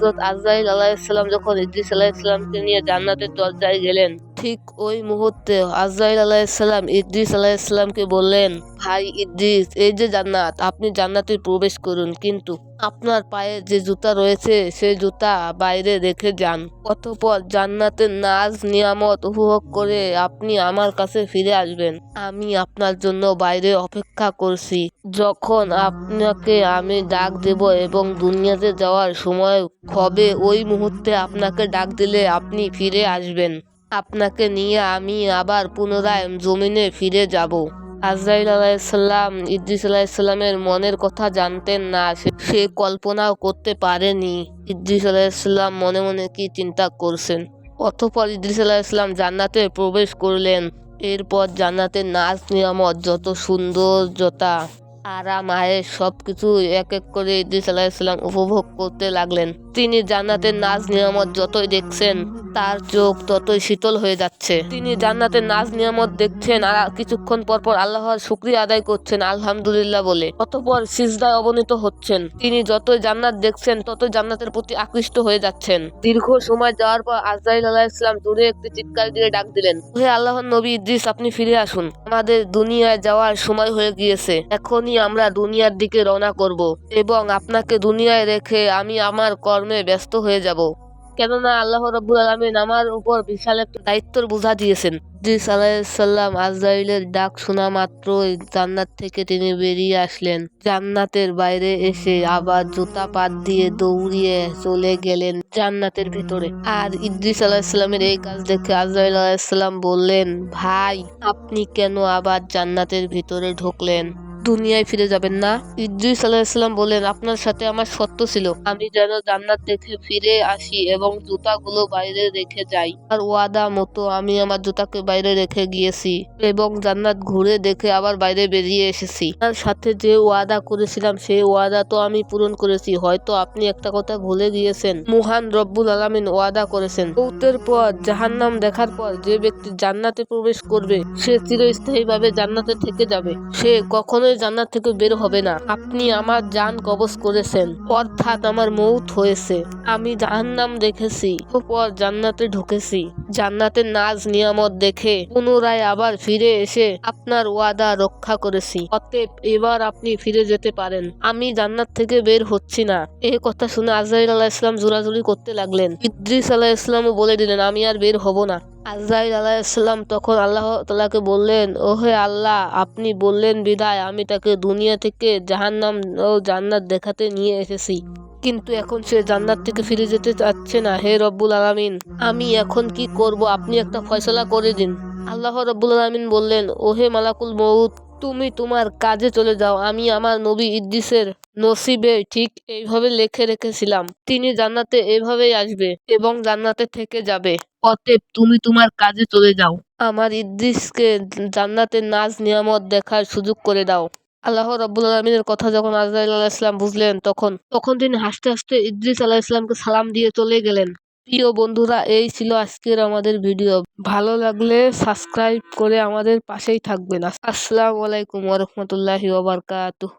হজরত আজরাইল ইসলাম যখন ইদ্রিস আলাইসাল্লামকে নিয়ে জান্নাতের দরজায় গেলেন, ঠিক ওই মুহূর্তে আজরাইল ইসলাম ইদ্রিস আলাইসাল্লামকে বললেন ভাই ইদ্রিস, এই যে জান্নাত, আপনি জান্নাতে প্রবেশ করুন, কিন্তু আপনার পায়ে যে জুতা রয়েছে সেই জুতা বাইরে রেখে যান। অতঃপর জান্নাতের নাজ নিয়ামত উপভোগ করে আপনি আমার কাছে ফিরে আসবেন। আমি আপনার জন্য বাইরে অপেক্ষা করছি। যখন আপনাকে আমি ডাক দেব এবং দুনিয়াতে যাওয়ার সময় হবে, ওই মুহূর্তে আপনাকে ডাক দিলে আপনি ফিরে আসবেন। আপনাকে নিয়ে আমি আবার পুনরায় জমিনে ফিরে যাব। আজরাইল আলাইসাল্লাম ইদ্রিস আলাইসাল্লামের মনের কথা জানতেন না। সে- কল্পনাও করতে পারেনি। ইদ্রিস আলাইসাল্লাম মনে মনে কি চিন্তা করছেন? অতঃপর ইদ্রিস আলাইসাল্লাম জান্নাতে প্রবেশ করলেন। এরপর জান্নাতের নাচ নিয়ামত যত সৌন্দর্যতা আরাম আয়েস সব কিছু এক এক করে ইদ্রিস আলাইসাল্লাম উপভোগ করতে লাগলেন। তিনি জান্নাতের নাচ নিয়ামত যতই দেখছেন, তার চোখ ততই শীতল হয়ে যাচ্ছে। তিনি জান্নাতের নাচ নিয়ামত দেখছেন আর কিছুক্ষণ পর পর আল্লাহর শুক্রিয়া আদায় করছেন, আলহামদুলিল্লাহ বলে। অতঃপর সিজদায় অবনীত হচ্ছেন। তিনি যতই জান্নাত দেখছেন, ততই জান্নাতের প্রতি আকৃষ্ট হয়ে যাচ্ছেন। দীর্ঘ সময় যাওয়ার পর আজরাইল আলাহ ইসলাম দূরে একটি চিৎকার দিয়ে ডাক দিলেন, হে আল্লাহর নবী, ইদ্রিস, আপনি ফিরে আসুন। আমাদের দুনিয়ায় যাওয়ার সময় হয়ে গিয়েছে। এখনই আমরা দুনিয়ার দিকে রওনা করব এবং আপনাকে দুনিয়ায় রেখে আমি আমার কর্মে ব্যস্ত হয়ে যাব। কেননা আল্লাহ রব্বুল আলমিন আমার উপর বিশাল একটা দায়িত্বর বোঝা দিয়েছেন। ইদ্রিস আলাইসাল্লাম আজরাইলের ডাক শোনা মাত্রই জান্নাত থেকে তিনি বেরিয়ে আসলেন। জান্নাতের বাইরে এসে আবার জুতা পাত দিয়ে দৌড়িয়ে চলে গেলেন জান্নাতের ভিতরে। আর ইদ্রিস আলাইসাল্লামের এই কাজ দেখে আজরাইল আলাইসাল্লাম বললেন, ভাই, আপনি কেন আবার জান্নাতের ভিতরে ঢুকলেন? দুনিয়ায় ফিরে যাবেন না। ইদ্রিস আলাইসাল্লাম বলেন, আপনার সাথে আমার সত্য ছিল। আমি যেন জান্নাত দেখে ফিরে আসি এবং জুতাগুলো বাইরে রেখে যাই। আর ওয়াদা মতো আমি আমার জুতাকে বাইরে রেখে গিয়েছি এবং জান্নাত ঘুরে দেখে আবার বাইরে বেরিয়ে এসেছি। তার সাথে যে ওয়াদা করেছিলাম, সেই ওয়াদা তো আমি পূরণ করেছি। হয়তো আপনি একটা কথা ভুলে গিয়েছেন। মুহান রব্বুল আলামিন ওয়াদা করেছেন। মৌতের পর জাহান্নাম দেখার পর যে ব্যক্তি জান্নাতে প্রবেশ করবে, সে চিরস্থায়ীভাবে জান্নাতে থেকে যাবে। সে কখনোই জান্নাত থেকে বের হবে না। আপনি আমার জান কবজ করেছেন, অর্থাৎ আমার মৌত হয়েছে। আমি জাহান্নাম দেখেছি পর জান্নাতে ঢুকেছি। জান্নাতের নাজ নিয়ামত দেখে পুনরায় আবার ফিরে এসে আপনার ওয়াদা রক্ষা করেছি। অতএব এবার আপনি ফিরে যেতে পারেন। আমি জান্নাত থেকে বের হচ্ছি না। এই কথা শুনে আজরাইল আলাহ ইসলাম জোরাজুরি করতে লাগলেন। ইদ্রিস আলাহ ইসলামও বলে দিলেন, আমি আর বের হব না। আজরাইল আলাইসাল্লাম তখন আল্লাহ তালাকে বললেন, ওহে আল্লাহ, আপনি বললেন বিদায়, আমি তাকে দুনিয়া থেকে জাহান্নাম ও জান্নাত দেখাতে নিয়ে এসেছি। কিন্তু এখন সে জান্নাত থেকে ফিরে যেতে চাচ্ছে না, হে রব্বুল আলামিন। আমি এখন কি করব? আপনি একটা ফয়সলা করে দিন। আল্লাহ রব্বুল আলামিন বললেন, ওহে মালাকুল মউত তুমি তোমার কাজে চলে যাও, আমি আমার নবী ইদ্রিসের নসিবে ঠিক এইভাবে লিখে রেখেছিলাম। তিনি জান্নাতে এভাবেই আসবে এবং জান্নাতে থেকে যাবে। অতএব তুমি তোমার কাজে চলে যাও। আমার ইদ্রিসকে জান্নাতের নাজ নিয়ামত দেখার সুযোগ করে দাও। আল্লাহ রব্বুল আলমিনের কথা যখন আজরাইল আলাহ ইসলাম বুঝলেন, তখন তখন তিনি হাসতে হাসতে ইদ্রিস আলাহ ইসলামকে সালাম দিয়ে চলে গেলেন। প্রিয় বন্ধুরা, এই ছিল আজকের আমাদের ভিডিও ভালো লাগলে সাবস্ক্রাইব করে আমাদের পাশেই থাকবেন। আসসালামু আলাইকুম ওরহমতুল্লাহি ওবরকাতুহ